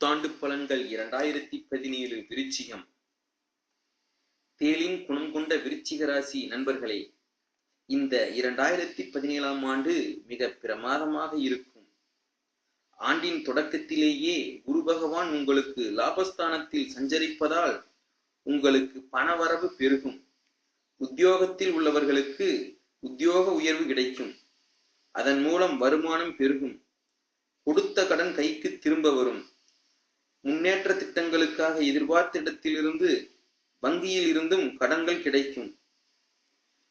புத்தாண்டு பலன்கள் இரண்டாயிரத்தி பதினேழு விருச்சிகம். தேளின் குணம் கொண்ட விருச்சிக ராசி நண்பர்களே இந்த இரண்டாயிரத்தி பதினேழாம் ஆண்டு மிக பிரமாதமாக இருக்கும். ஆண்டின் தொடக்கத்திலேயே குரு பகவான் உங்களுக்கு லாபஸ்தானத்தில் சஞ்சரிப்பதால் உங்களுக்கு பணவரவு பெருகும். உத்தியோகத்தில் உள்ளவர்களுக்கு உத்தியோக உயர்வு கிடைக்கும். அதன் மூலம் வருமானம் பெருகும். கொடுத்த கடன் கைக்கு திரும்ப வரும். முன்னேற்ற திட்டங்களுக்காக எதிர்பார்த்த இடத்திலிருந்து வங்கியில் இருந்தும் கடன்கள் கிடைக்கும்.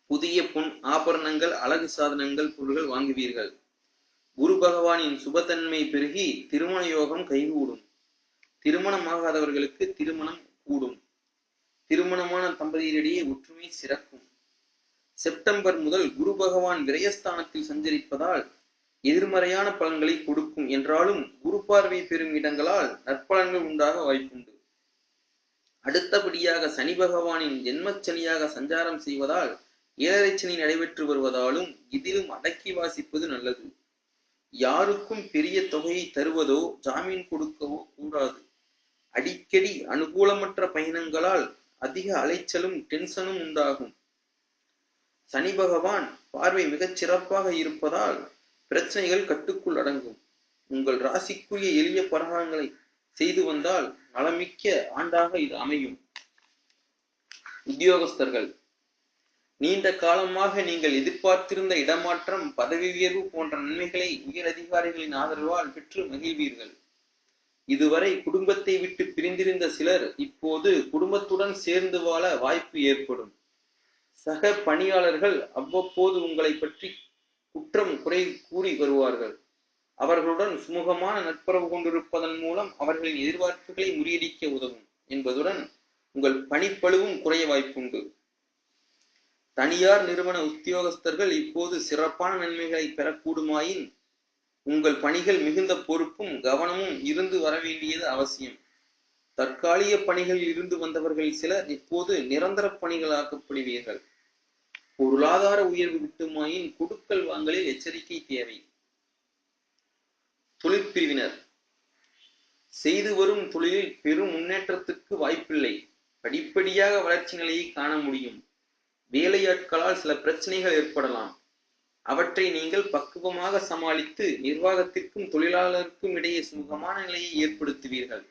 புதிய பொன் ஆபரணங்கள் அழகு சாதனங்கள் பொருள்கள் வாங்குவீர்கள். குரு பகவானின் சுபத்தன்மை பெருகி திருமண யோகம் கைகூடும். திருமணமாகாதவர்களுக்கு திருமணம் கூடும். திருமணமான தம்பதியினிடையே ஒற்றுமை சிறக்கும். செப்டம்பர் முதல் குரு பகவான் விரயஸ்தானத்தில் சஞ்சரிப்பதால் எதிர்மறையான பலன்களை கொடுக்கும் என்றாலும் குரு பார்வை பெறும் இடங்களால் நற்பலன்கள் உண்டாக வாய்ப்புண்டு. அடுத்தபடியாக சனி பகவானின் ஜென்மச்சனியாக சஞ்சாரம் செய்வதால் ஏழரை சனி நடைபெற்று வருவதாலும் இதிலும் அடக்கி வாசிப்பது நல்லது. யாருக்கும் பெரிய தொகையை தருவதோ ஜாமீன் கொடுக்கவோ கூடாது. அடிக்கடி அனுகூலமற்ற பயணங்களால் அதிக அலைச்சலும் டென்ஷனும் உண்டாகும். சனி பகவான் பார்வை மிகச் சிறப்பாக இருப்பதால் பிரச்சனைகள் கட்டுக்குள் அடங்கும். உங்கள் ராசிக்குரிய எளிய பரகாரங்களை செய்து வந்தால் நலமிக்க ஆண்டாக இது அமையும். உத்தியோகஸ்தர்கள் நீண்ட காலமாக நீங்கள் எதிர்பார்த்திருந்த இடமாற்றம் பதவி உயர்வு போன்ற நன்மைகளை உயர் அதிகாரிகளின் ஆதரவால் பெற்று மகிழ்வீர்கள். இதுவரை குடும்பத்தை விட்டு பிரிந்திருந்த சிலர் இப்போது குடும்பத்துடன் சேர்ந்து வாழ வாய்ப்பு ஏற்படும். சக பணியாளர்கள் அவ்வப்போது உங்களை பற்றி குற்றம் குறை கூறி வருவார்கள். அவர்களுடன் சுமூகமான நட்புறவு கொண்டிருப்பதன் மூலம் அவர்களின் எதிர்பார்ப்புகளை முறியடிக்க உதவும் என்பதுடன் உங்கள் பணிப்பழுவும் குறைய வாய்ப்புண்டு. தனியார் நிறுவன உத்தியோகஸ்தர்கள் இப்போது சிறப்பான நன்மைகளை பெறக்கூடுமாயின் உங்கள் பணிகள் மிகுந்த பொறுப்பும் கவனமும் இருந்து வர வேண்டியது அவசியம். தற்காலிக பணிகளில் இருந்து வந்தவர்கள் சிலர் இப்போது நிரந்தர பணிகளாக்கப்படுவீர்கள் பொருளாதார உயர்வு விட்டுமாயின் குடுக்கல் வாங்கலில் எச்சரிக்கை தேவை. தொழிற்பிரிவினர் செய்து வரும் தொழிலில் பெரும் முன்னேற்றத்துக்கு வாய்ப்பில்லை. படிப்படியாக வளர்ச்சி நிலையை காண முடியும். வேலையாட்களால் சில பிரச்சனைகள் ஏற்படலாம். அவற்றை நீங்கள் பக்குவமாக சமாளித்து நிர்வாகத்திற்கும் தொழிலாளருக்கும் இடையே சுமூகமான நிலையை ஏற்படுத்துவீர்கள்.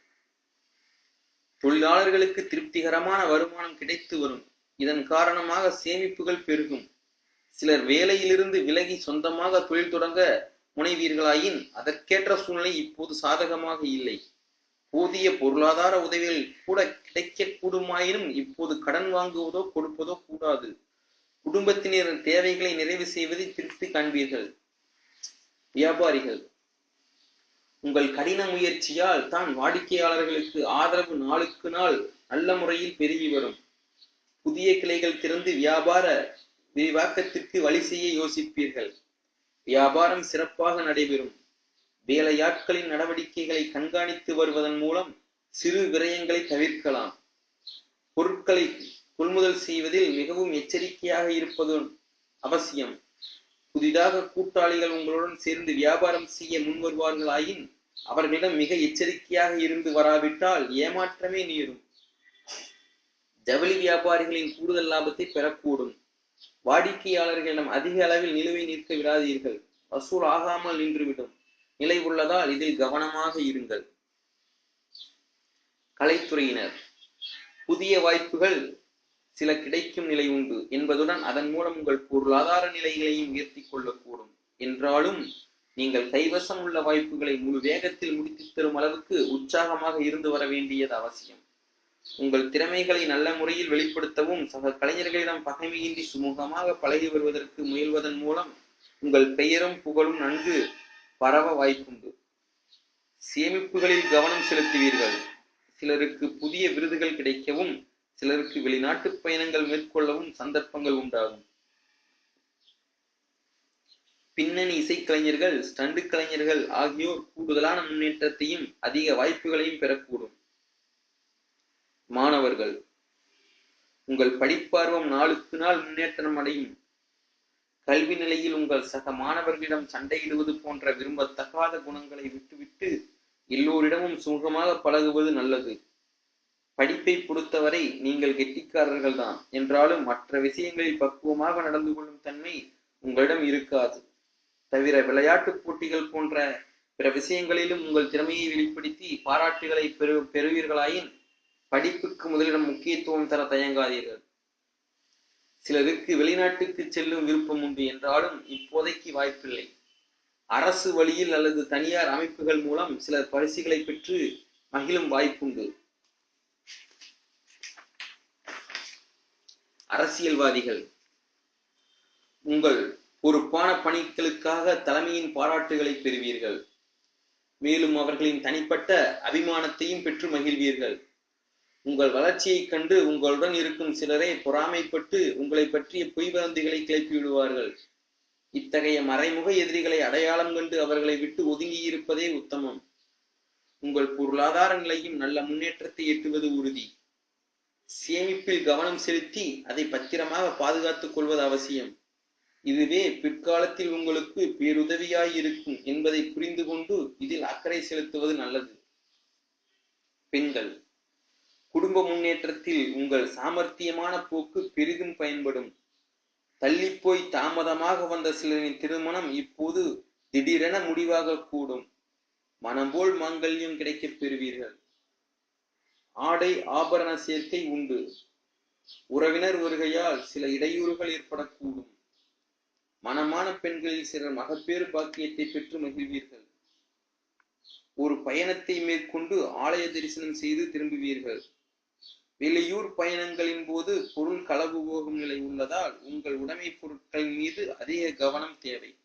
தொழிலாளர்களுக்கு திருப்திகரமான வருமானம் கிடைத்து வரும். இதன் காரணமாக சேமிப்புகள் பெருகும். சிலர் வேலையிலிருந்து விலகி சொந்தமாக தொழில் தொடங்க முனைவீர்களாயின் அதற்கேற்ற சூழ்நிலை இப்போது சாதகமாக இல்லை. போதிய பொருளாதார உதவிகள் கூட கிடைக்கக்கூடுமாயினும் இப்போது கடன் வாங்குவதோ கொடுப்பதோ கூடாது. குடும்பத்தினரின் தேவைகளை நிறைவு செய்வதை திருப்தி காண்பீர்கள். வியாபாரிகள் உங்கள் கடின முயற்சியால் தான் வாடிக்கையாளர்களுக்கு ஆதரவு நாளுக்கு நாள் நல்ல முறையில் பெருகி வரும். புதிய கிளைகள் திறந்து வியாபார விரிவாக்கத்திற்கு வழி செய்ய யோசிப்பீர்கள். வியாபாரம் சிறப்பாக நடைபெறும். வேலையாட்களின் நடவடிக்கைகளை கண்காணித்து வருவதன் மூலம் சிறு விரயங்களை தவிர்க்கலாம். பொருட்களை கொள்முதல் செய்வதில் மிகவும் எச்சரிக்கையாக இருப்பது அவசியம். புதிதாக கூட்டாளிகள் உங்களுடன் சேர்ந்து வியாபாரம் செய்ய முன்வருவார்களாயின் அவர்களிடம் மிக எச்சரிக்கையாக இருந்து வராவிட்டால் ஏமாற்றமே நீரும். ஜவுளி வியாபாரிகளின் கூடுதல் லாபத்தை பெறக்கூடும். வாடிக்கையாளர்களிடம் அதிக அளவில் நிலுவை நிற்க விடாதீர்கள். வசூல் ஆகாமல் நின்றுவிடும். நிலை உள்ளதால் இதில் கவனமாக இருங்கள். கலைத்துறையினர் புதிய வாய்ப்புகள் சில கிடைக்கும் நிலை உண்டு. என்பதுடன் அதன் மூலம் உங்கள் பொருளாதார நிலைகளையும் உயர்த்தி கொள்ளக்கூடும். என்றாலும் நீங்கள் கைவசம் உள்ள வாய்ப்புகளை முழு வேகத்தில் முடித்து தரும் அளவுக்கு உற்சாகமாக இருந்து வர வேண்டியது அவசியம். உங்கள் திறமைகளை நல்ல முறையில் வெளிப்படுத்தவும் சக கலைஞர்களிடம் பகைமையின்றி சுமூகமாக பழகி வருவதற்கு முயல்வதன் மூலம் உங்கள் பெயரும் புகழும் நன்கு பரவ வாய்ப்புண்டு. சேமிப்புகளில் கவனம் செலுத்துவீர்கள். சிலருக்கு புதிய விருதுகள் கிடைக்கவும் சிலருக்கு வெளிநாட்டு பயணங்கள் மேற்கொள்ளவும் சந்தர்ப்பங்கள் உண்டாகும். பின்னணி இசைக்கலைஞர்கள் ஸ்டண்டு கலைஞர்கள் ஆகியோர் கூடுதலான முன்னேற்றத்தையும் அதிக வாய்ப்புகளையும் பெறக்கூடும். மாணவர்கள் உங்கள் படிப்பார்வம் நாளுக்கு நாள் முன்னேற்றம் அடையும். கல்வி நிலையில் உங்கள் சக மாணவர்களிடம் சண்டையிடுவது போன்ற விரும்பத்தகாத குணங்களை விட்டுவிட்டு எல்லோரிடமும் சுமூகமாக பழகுவது நல்லது. படிப்பை பொறுத்தவரை நீங்கள் கெட்டிக்காரர்கள் தான் என்றாலும் மற்ற விஷயங்களில் பக்குவமாக நடந்து கொள்ளும் தன்மை உங்களிடம் இருக்காது. தவிர விளையாட்டுப் போட்டிகள் போன்ற பிற விஷயங்களிலும் உங்கள் திறமையை வெளிப்படுத்தி பாராட்டுகளை பெறு பெறுவீர்களாயின் படிப்புக்கு முதலிடம் முக்கியத்துவம் தர தயங்காதீர்கள். சிலருக்கு வெளிநாட்டுக்கு செல்லும் விருப்பம் உண்டு என்றாலும் இப்போதைக்கு வாய்ப்பில்லை. அரசு வழியில் அல்லது தனியார் அமைப்புகள் மூலம் சிலர் பரிசுகளை பெற்று மகிழும் வாய்ப்புண்டு. அரசியல்வாதிகள் உங்கள் பொறுப்பான பணிகளுக்காக தலைமையின் பாராட்டுகளை பெறுவீர்கள். மேலும் அவர்களின் தனிப்பட்ட அபிமானத்தையும் பெற்று மகிழ்வீர்கள். உங்கள் வளர்ச்சியைக் கண்டு உங்களுடன் இருக்கும் சிலரே பொறாமைப்பட்டு உங்களை பற்றிய பொய் வதந்திகளை கிளப்பி விடுவார்கள் இத்தகைய மறைமுக எதிரிகளை அடையாளம் கண்டு அவர்களை விட்டு ஒதுங்கி இருப்பதே உத்தமம். உங்கள் பொருளாதார நிலையும் நல்ல முன்னேற்றத்தை எட்டுவது உறுதி. சேமிப்பில் கவனம் செலுத்தி அதை பத்திரமாக பாதுகாத்துக் கொள்வது அவசியம். இதுவே பிற்காலத்தில் உங்களுக்கு பேருதவியாய் இருக்கும் என்பதை புரிந்து கொண்டு இதில் அக்கறை செலுத்துவது நல்லது. பெண்கள். குடும்ப முன்னேற்றத்தில் உங்கள் சாமர்த்தியமான போக்கு பெரிதும் பயன்படும். தள்ளிப்போய் தாமதமாக வந்த சிலரின் திருமணம் இப்போது திடீரென முடிவாக கூடும். மனம் போல் மாங்கல்யம் கிடைக்கப் பெறுவீர்கள். ஆடை ஆபரண சேர்க்கை உண்டு. உறவினர் வருகையால் சில இடையூறுகள் ஏற்படக்கூடும். மனமான பெண்களில் சிலர் மகப்பேறு பாக்கியத்தை பெற்று மகிழ்வீர்கள். ஒரு பயணத்தை மேற்கொண்டு ஆலய தரிசனம் செய்து திரும்புவீர்கள். வெளியூர் பயணங்களின் போது பொருள் களவு போகும் நிலை உள்ளதால் உங்கள் உடைமை பொருட்களின் மீது அதிக கவனம் தேவை.